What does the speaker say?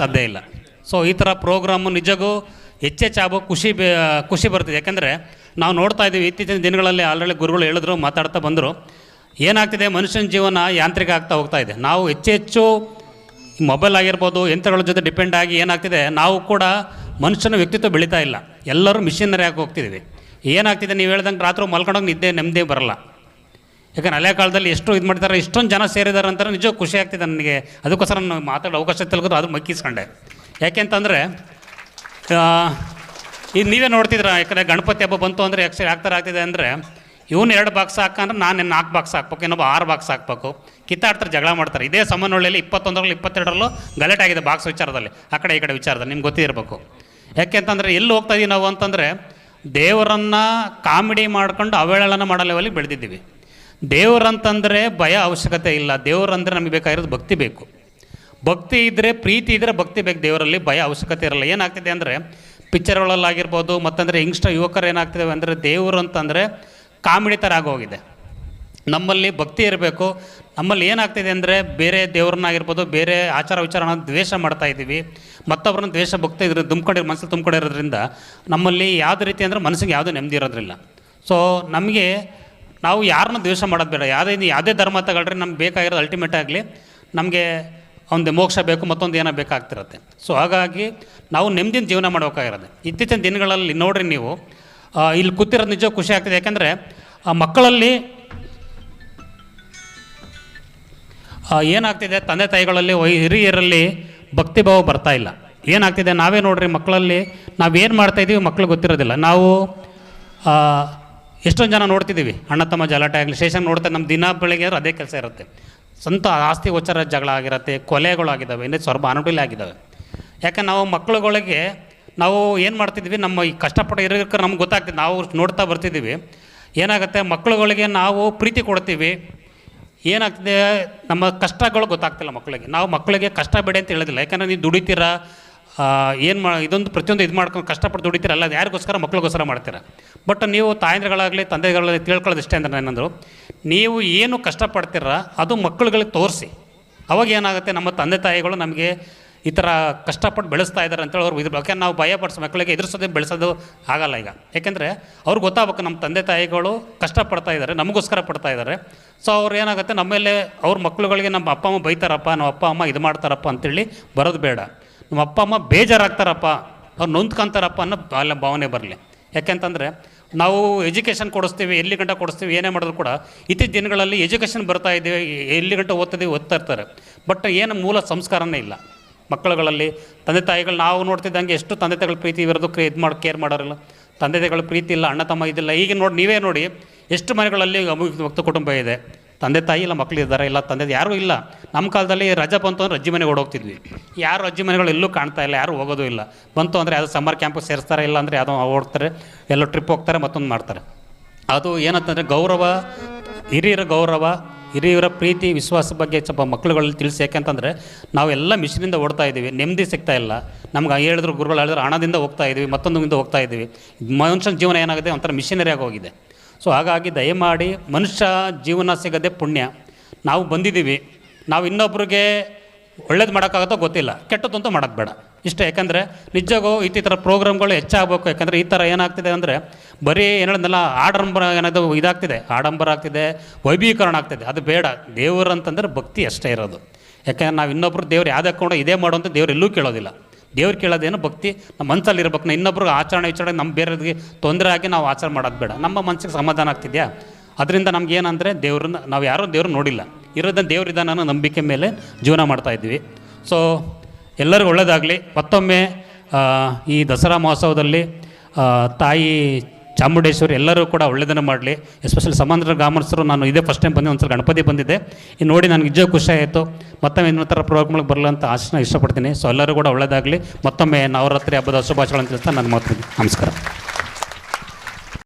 ಸಾಧ್ಯ ಇಲ್ಲ. ಸೊ ಈ ಥರ ಪ್ರೋಗ್ರಾಮು ನಿಜಕ್ಕೂ ಹೆಚ್ಚೆಚ್ಚಾಗೋ ಖುಷಿ ಖುಷಿ ಬರ್ತಿದೆ. ಯಾಕೆಂದರೆ ನಾವು ನೋಡ್ತಾ ಇದ್ದೀವಿ, ಇತ್ತೀಚಿನ ದಿನಗಳಲ್ಲಿ ಆಲ್ರೆಡಿ ಗುರುಗಳು ಹೇಳಿದ್ರು, ಮಾತಾಡ್ತಾ ಬಂದರು. ಏನಾಗ್ತಿದೆ, ಮನುಷ್ಯನ ಜೀವನ ಯಾಂತ್ರಿಕ ಆಗ್ತಾ ಹೋಗ್ತಾ ಇದೆ. ನಾವು ಹೆಚ್ಚು ಹೆಚ್ಚು ಮೊಬೈಲ್ ಆಗಿರ್ಬೋದು, ಯಂತ್ರಗಳ ಜೊತೆ ಡಿಪೆಂಡ್ ಆಗಿ ಏನಾಗ್ತಿದೆ, ನಾವು ಕೂಡ ಮನುಷ್ಯನ ವ್ಯಕ್ತಿತ್ವ ಬೆಳೀತಾ ಇಲ್ಲ. ಎಲ್ಲರೂ ಮಿಷಿನರಿ ಆಗಿ ಹೋಗ್ತಿದ್ದೀವಿ. ಏನಾಗ್ತಿದೆ, ನೀವು ಹೇಳ್ದಂಗೆ ರಾತ್ರಿ ಮಲ್ಕೊಂಡೋಗಿ ನಿದ್ದೆ ನೆಮ್ಮದಿ ಬರಲ್ಲ. ಯಾಕಂದ್ರೆ ಹಳೆ ಕಾಲದಲ್ಲಿ ಎಷ್ಟು ಇದು ಮಾಡ್ತಾರೆ, ಇಷ್ಟೊಂದು ಜನ ಸೇರಿದ್ದಾರೆ ಅಂತಾರೆ ನಿಜ ಖುಷಿ ಆಗ್ತಿದೆ ನನಗೆ. ಅದಕ್ಕೋಸ್ಕರ ನಾನು ಮಾತಾಡೋ ಅವಕಾಶ ತೆಗೆದು ಅದು ಮಕ್ಕಿಸ್ಕೊಂಡೆ. ಯಾಕೆಂತಂದರೆ ಇದು ನೀವೇ ನೋಡ್ತಿದ್ರ ಯಾಕಂದರೆ ಗಣಪತಿ ಹಬ್ಬ ಬಂತು ಅಂದರೆ ಯಾಕೆ ಆಗ್ತಾರೆ ಆಗ್ತಿದೆ ಅಂದರೆ, ಇವನು ಎರಡು ಬಾಕ್ಸ್ ಹಾಕಂದ್ರೆ ನಾನು ನಾಲ್ಕು ಬಾಕ್ಸ್ ಹಾಕ್ಬೇಕು, ಇನ್ನೊಬ್ಬ ಆರು ಬಾಕ್ಸ್ ಹಾಕ್ಬೇಕು. ಕಿತ್ತಾಡ್ತಾರೆ, ಜಗಳ ಮಾಡ್ತಾರೆ. ಇದೇ ಸಮನ್ವಳ್ಳಿಯಲ್ಲಿ ಇಪ್ಪತ್ತೊಂದರಲ್ಲಿ ಇಪ್ಪತ್ತೆರಡರಲ್ಲೂ ಗಲಾಟೆ ಆಗಿದೆ ಬಾಕ್ಸ್ ವಿಚಾರದಲ್ಲಿ, ಆ ಕಡೆ ಈ ಕಡೆ ವಿಚಾರದಲ್ಲಿ, ನಿಮ್ಗೆ ಗೊತ್ತಿರಬೇಕು. ಯಾಕೆಂತಂದರೆ ಎಲ್ಲಿ ಹೋಗ್ತಾ ಇದೀವಿ ನಾವು ಅಂತಂದರೆ, ದೇವರನ್ನು ಕಾಮಿಡಿ ಮಾಡ್ಕೊಂಡು ಅವಹೇಳನ ಮಾಡೋ ಲೆವೆಲಿಗೆ ಬೆಳೆದಿದ್ದೀವಿ. ದೇವರಂತಂದರೆ ಭಯ ಅವಶ್ಯಕತೆ ಇಲ್ಲ. ದೇವರಂದರೆ ನಮಗೆ ಬೇಕಾಗಿರೋದು ಭಕ್ತಿ ಬೇಕು. ಭಕ್ತಿ ಇದ್ದರೆ ಪ್ರೀತಿ ಇದ್ದರೆ ಭಕ್ತಿ ಬೇಕು. ದೇವರಲ್ಲಿ ಭಯ ಅವಶ್ಯಕತೆ ಇರಲ್ಲ. ಏನಾಗ್ತಿದೆ ಅಂದರೆ, ಪಿಕ್ಚರ್ಗಳಲ್ಲಾಗಿರ್ಬೋದು, ಮತ್ತಂದರೆ ಯಂಗ್ಸ್ಟರ್, ಯುವಕರು ಏನಾಗ್ತಿದೆ ಅಂದರೆ ದೇವರು ಅಂತಂದರೆ ಕಾಮಿಡಿ ಥರ ಆಗೋಗಿದೆ ನಮ್ಮಲ್ಲಿ ಭಕ್ತಿ ಇರಬೇಕು. ನಮ್ಮಲ್ಲಿ ಏನಾಗ್ತಿದೆ ಅಂದರೆ, ಬೇರೆ ದೇವ್ರನ್ನಾಗಿರ್ಬೋದು, ಬೇರೆ ಆಚಾರ ವಿಚಾರನ ದ್ವೇಷ ಮಾಡ್ತಾ ಇದ್ದೀವಿ. ಮತ್ತೊಬ್ಬರನ್ನ ದ್ವೇಷ, ಭಕ್ತಿ ಇದ್ರ ತುಂಬ್ಕೊಂಡಿರೋ ಮನಸ್ಸಲ್ಲಿ ತುಂಬ್ಕೊಂಡಿರೋದ್ರಿಂದ ನಮ್ಮಲ್ಲಿ ಯಾವುದೇ ರೀತಿ ಅಂದರೆ ಮನಸ್ಸಿಗೆ ಯಾವುದೂ ನೆಮ್ಮದಿ ಇರೋದ್ರಿಲ್ಲ. ಸೊ ನಮಗೆ ನಾವು ಯಾರನ್ನೂ ದ್ವೇಷ ಮಾಡೋದು ಬೇಡ. ಯಾವುದೇ ಯಾವುದೇ ಧರ್ಮ ತಗೊಳ್ರಿ, ನಮ್ಗೆ ಬೇಕಾಗಿರೋದು ಅಲ್ಟಿಮೇಟ್ ಆಗಲಿ, ನಮಗೆ ಒಂದು ಮೋಕ್ಷ ಬೇಕು, ಮತ್ತೊಂದು ಏನೋ ಬೇಕಾಗ್ತಿರುತ್ತೆ. ಸೊ ಹಾಗಾಗಿ ನಾವು ನೆಮ್ಮದಿನ ಜೀವನ ಮಾಡಬೇಕಾಗಿರೋದು. ಇತ್ತೀಚಿನ ದಿನಗಳಲ್ಲಿ ನೋಡ್ರಿ ನೀವು ಇಲ್ಲಿ ಕೂತಿರೋದು ನಿಜ ಖುಷಿ ಆಗ್ತಿದೆ. ಯಾಕಂದರೆ ಮಕ್ಕಳಲ್ಲಿ ಏನಾಗ್ತಿದೆ? ತಂದೆ ತಾಯಿಗಳಲ್ಲಿ ಹಿರಿಯರಲ್ಲಿ ಭಕ್ತಿಭಾವ ಬರ್ತಾ ಇಲ್ಲ. ಏನಾಗ್ತಿದೆ? ನಾವೇ ನೋಡ್ರಿ ಮಕ್ಕಳಲ್ಲಿ ನಾವೇನು ಮಾಡ್ತಾ ಇದ್ದೀವಿ ಮಕ್ಳಿಗೆ ಗೊತ್ತಿರೋದಿಲ್ಲ. ನಾವು ಎಷ್ಟೊಂದು ಜನ ನೋಡ್ತಿದ್ದೀವಿ. ಅಣ್ಣ, ತಮ್ಮ ಜಲಾಟೆ ಆಗಲಿ ಸ್ಟೇಷನ್ ನೋಡ್ತಾ ನಮ್ಮ ದಿನ ಬೆಳಗ್ಗೆ ಅದೇ ಕೆಲಸ ಇರುತ್ತೆ. ಸ್ವಂತ ಆಸ್ತಿ ಗೋಚರ ಜಗಳ ಆಗಿರುತ್ತೆ, ಕೊಲೆಗಳಾಗಿದ್ದಾವೆ, ಇನ್ನೇ ಸ್ವರ್ಭ ಅನುಕೂಲ ಆಗಿದ್ದಾವೆ. ಯಾಕೆ ನಾವು ಮಕ್ಕಳುಗಳಿಗೆ ನಾವು ಏನು ಮಾಡ್ತಿದ್ವಿ ನಮ್ಮ ಈ ಕಷ್ಟಪಟ್ಟು ಇರೋಕ್ಕೆ ನಮ್ಗೆ ಗೊತ್ತಾಗ್ತದೆ. ನಾವು ನೋಡ್ತಾ ಬರ್ತಿದ್ದೀವಿ. ಏನಾಗುತ್ತೆ, ಮಕ್ಕಳುಗಳಿಗೆ ನಾವು ಪ್ರೀತಿ ಕೊಡ್ತೀವಿ. ಏನಾಗ್ತಿದೆ, ನಮ್ಮ ಕಷ್ಟಗಳು ಗೊತ್ತಾಗ್ತಿಲ್ಲ ಮಕ್ಕಳಿಗೆ. ನಾವು ಮಕ್ಕಳಿಗೆ ಕಷ್ಟ ಬೇಡ ಅಂತ ಹೇಳೋದಿಲ್ಲ. ಯಾಕಂದರೆ ನೀವು ದುಡಿತೀರಾ ಏನು ಮಾ ಇದೊಂದು ಪ್ರತಿಯೊಂದು ಇದು ಮಾಡ್ಕೊಂಡು ಕಷ್ಟಪಟ್ಟು ದುಡಿತೀರ, ಅಲ್ಲ ಯಾರಿಗೋಸ್ಕರ ಮಕ್ಕಳಿಗೋಸ್ಕರ ಮಾಡ್ತೀರಾ? ಬಟ್ ನೀವು ತಾಯಂದ್ರಗಳಾಗಲಿ, ತಂದೆಗಳಾಗಲಿ ತಿಳ್ಕೊಳ್ಳೋದು ಇಷ್ಟೇ ಅಂದ್ರೆ ಏನಂದ್ರು ನೀವು ಏನು ಕಷ್ಟಪಡ್ತೀರ, ಅದು ಮಕ್ಕಳುಗಳಿಗೆ ತೋರಿಸಿ. ಅವಾಗ ಏನಾಗುತ್ತೆ, ನಮ್ಮ ತಂದೆ ತಾಯಿಗಳು ನಮಗೆ ಈ ಥರ ಕಷ್ಟಪಟ್ಟು ಬೆಳೆಸ್ತಾ ಇದ್ದಾರೆ ಅಂತೇಳಿ ಅವ್ರು ಇದ್ರ. ನಾವು ಭಯ ಪಡಿಸೋ ಮಕ್ಕಳಿಗೆ ಎದುರಿಸೋದೇ ಬೆಳೆಸೋದು ಆಗಲ್ಲ ಈಗ. ಯಾಕೆಂದರೆ ಅವ್ರಿಗೆ ಗೊತ್ತಾಗಬೇಕು ನಮ್ಮ ತಂದೆ ತಾಯಿಗಳು ಕಷ್ಟಪಡ್ತಾ ಇದ್ದಾರೆ ನಮಗೋಸ್ಕರ ಪಡ್ತಾ ಇದ್ದಾರೆ ಸೊ ಅವ್ರು ಏನಾಗುತ್ತೆ, ನಮ್ಮ ಮೇಲೆ ಅವ್ರ ಮಕ್ಕಳುಗಳಿಗೆ ನಮ್ಮ ಅಪ್ಪ ಅಮ್ಮ ಬೈತಾರಪ್ಪ, ನಮ್ಮ ಅಪ್ಪ ಅಮ್ಮ ಇದು ಮಾಡ್ತಾರಪ್ಪ ಅಂತೇಳಿ ಬರೋದು ಬೇಡ. ನಮ್ಮ ಅಪ್ಪ, ಅಮ್ಮ ಬೇಜಾರಾಗ್ತಾರಪ್ಪ, ಅವ್ರು ನೊಂದ್ಕೊಂತಾರಪ್ಪ ಅನ್ನೋ ಅಲ್ಲ ಭಾವನೆ ಬರಲಿ. ಯಾಕೆಂತಂದರೆ ನಾವು ಎಜುಕೇಷನ್ ಕೊಡಿಸ್ತೀವಿ, ಎಲ್ಲಿ ಗಂಟ ಕೊಡಿಸ್ತೀವಿ, ಏನೇ ಮಾಡಿದ್ರು ಕೂಡ ಇತ್ತೀಚಿನ ದಿನಗಳಲ್ಲಿ ಎಜುಕೇಷನ್ ಬರ್ತಾ ಇದ್ದೀವಿ ಎಲ್ಲಿ ಗಂಟ ಓದ್ತಿದ್ದೀವಿ ಓದ್ತಾ ಇರ್ತಾರೆ. ಬಟ್ ಏನು ಮೂಲ ಸಂಸ್ಕಾರನೇ ಇಲ್ಲ. ಮಕ್ಕಳುಗಳಲ್ಲಿ, ತಂದೆ ತಾಯಿಗಳು, ನಾವು ನೋಡ್ತಿದ್ದಂಗೆ ಎಷ್ಟು ತಂದೆ ತಾಯಿಗಳ ಪ್ರೀತಿ ಇರೋದು ಇದು ಮಾಡಿ ಕೇರ್ ಮಾಡೋರಲ್ಲ. ತಂದೆ ತಾಯಿಗಳ ಪ್ರೀತಿ ಇಲ್ಲ, ಅಣ್ಣ ತಮ್ಮ ಇದಿಲ್ಲ ಈಗ ನೋಡಿ, ನೀವೇ ನೋಡಿ, ಎಷ್ಟು ಮನೆಗಳಲ್ಲಿ ಅವಿಭಕ್ತ ಕುಟುಂಬ ಇದೆ. ತಂದೆ ತಾಯಿ ಇಲ್ಲ ಮಕ್ಕಳು ಇದ್ದಾರೆ, ಇಲ್ಲ ತಂದೆ ಯಾರೂ ಇಲ್ಲ. ನಮ್ಮ ಕಾಲದಲ್ಲಿ ರಜೆ ಬಂತು ಅಂದ್ರೆ ಅಜ್ಜಿ ಮನೆಗೆ ಓಡೋಗ್ತಿದ್ವಿ. ಯಾರು ಅಜ್ಜಿ ಮನೆಗಳು ಎಲ್ಲೂ ಕಾಣ್ತಾ ಇಲ್ಲ, ಯಾರೂ ಹೋಗೋದು ಇಲ್ಲ. ಬಂತು ಅಂದರೆ ಯಾವುದೋ ಸಮ್ಮರ್ ಕ್ಯಾಂಪಿಗೆ ಸೇರಿಸ್ತಾರೆ, ಇಲ್ಲ ಅಂದರೆ ಯಾವುದೋ ಓಡ್ತಾರೆ, ಎಲ್ಲೋ ಟ್ರಿಪ್ ಹೋಗ್ತಾರೆ, ಮತ್ತೊಂದು ಮಾಡ್ತಾರೆ. ಅದು ಏನಂತಂದರೆ ಗೌರವ, ಹಿರಿಯರ ಗೌರವ, ಹಿರಿಯರ ಪ್ರೀತಿ ವಿಶ್ವಾಸ ಬಗ್ಗೆ ಸ್ವಲ್ಪ ಮಕ್ಕಳುಗಳಲ್ಲಿ ತಿಳಿಸಿ. ಯಾಕೆಂತಂದರೆ ನಾವೆಲ್ಲ ಮಿಷಿನಿಂದ ಓಡ್ತಾ ಇದ್ದೀವಿ, ನೆಮ್ಮದಿ ಸಿಗ್ತಾ ಇಲ್ಲ. ನಮ್ಗೆ ಹೇಳಿದ್ರು ಗುರುಗಳು ಹೇಳಿದ್ರು, ಹಣದಿಂದ ಹೋಗ್ತಾ ಇದ್ದೀವಿ, ಮತ್ತೊಂದು ಹೋಗ್ತಾ ಇದ್ದೀವಿ. ಮನುಷ್ಯನ ಜೀವನ ಏನಾಗಿದೆ ಒಂಥರ ಮಿಷಿನರಿಯಾಗಿ ಹೋಗಿದೆ. ಸೊ ಹಾಗಾಗಿ ದಯಮಾಡಿ ಮನುಷ್ಯ ಜೀವನ ಸಿಗದೆ ಪುಣ್ಯ. ನಾವು ಬಂದಿದ್ದೀವಿ. ನಾವು ಇನ್ನೊಬ್ರಿಗೆ ಒಳ್ಳೇದು ಮಾಡೋಕ್ಕಾಗತ್ತೋ ಗೊತ್ತಿಲ್ಲ. ಕೆಟ್ಟದಂತೂ ಮಾಡೋದು ಬೇಡ. ಇಷ್ಟ, ಯಾಕಂದರೆ ನಿಜಗೂ ಈ ಥರ ಪ್ರೋಗ್ರಾಮ್ಗಳು ಹೆಚ್ಚಾಗಬೇಕು. ಯಾಕಂದರೆ ಈ ಥರ ಏನಾಗ್ತಿದೆ ಅಂದರೆ ಬರೀ ಏನಲ್ಲ ಆಡಂಬರ ಏನಾದ್ರು ಇದಾಗ್ತಿದೆ. ಆಡಂಬರ ಆಗ್ತಿದೆ ವೈಭೀಕರಣ ಆಗ್ತಿದೆ. ಅದು ಬೇಡ. ದೇವರು ಅಂತಂದರೆ ಭಕ್ತಿ ಅಷ್ಟೇ ಇರೋದು. ಯಾಕಂದ್ರೆ ನಾವು ಇನ್ನೊಬ್ರು ದೇವ್ರು ಯಾವ್ದು ಹಾಕೊಂಡು ಇದೇ ಮಾಡು ಅಂತ ದೇವ್ರು ಎಲ್ಲೂ ಕೇಳೋದಿಲ್ಲ. ದೇವ್ರು ಕೇಳೋದೇನು ಭಕ್ತಿ, ನಮ್ಮ ಮನಸ್ಸಲ್ಲಿ ಇರ್ಬೇಕು. ನಾ ಇನ್ನೊಬ್ರಿಗೆ ಆಚರಣೆ ವಿಚಾರಣೆ ನಮ್ಮ ಬೇರೆಯವ್ರಿಗೆ ತೊಂದರೆ ಆಗಿ ನಾವು ಆಚರಣೆ ಮಾಡೋದು ಬೇಡ. ನಮ್ಮ ಮನಸ್ಸಿಗೆ ಸಮಾಧಾನ ಆಗ್ತಿದೆಯಾ? ಅದರಿಂದ ನಮ್ಗೆ ಏನಂದರೆ ದೇವ್ರನ್ನ, ನಾವು ಯಾರೂ ದೇವ್ರು ನೋಡಿಲ್ಲ. ಇರೋದನ್ನ ನಾನು ನಂಬಿಕೆ ಮೇಲೆ ಜೀವನ ಮಾಡ್ತಾಯಿದ್ವಿ ಸೊ ಎಲ್ಲರಿಗೂ ಒಳ್ಳೆಯದಾಗಲಿ ಮತ್ತೊಮ್ಮೆ ಈ ದಸರಾ ಮಹೋತ್ಸವದಲ್ಲಿ ತಾಯಿ ಚಾಮುಂಡೇಶ್ವರಿ ಎಲ್ಲರೂ ಕೂಡ ಒಳ್ಳೆಯದನ್ನು ಮಾಡಲಿ. ಎಸ್ಪೆಷಲಿ ಸಮಾಂತರ ಗ್ರಾಮಸ್ಥರು, ನಾನು ಇದೇ ಫಸ್ಟ್ ಟೈಮ್ ಬಂದಿನ ಒಂದು ಸಲ ಗಣಪತಿ ಬಂದಿದ್ದೆ. ಇನ್ನು ನೋಡಿ, ನನಗೆ ನಿಜ ಖುಷಿ ಆಯಿತು. ಮತ್ತೊಮ್ಮೆ ಇನ್ನೊಂಥರ ಥರ ಪ್ರೋಗ್ರಾಮ್ಗಳಿಗೆ ಬರಲ್ಲ ಅಂತ ಆಶನ ಇಷ್ಟಪಡ್ತೀನಿ. ಸೊ ಎಲ್ಲರೂ ಕೂಡ ಒಳ್ಳೆಯದಾಗಲಿ ಮತ್ತೊಮ್ಮೆ ನವರಾತ್ರಿ ಹಬ್ಬದ ಶುಭಾಶಯಗಳನ್ನು ತಿಳಿಸ್ತಾ ನನ್ನ ಮಾತು ನಮಸ್ಕಾರ.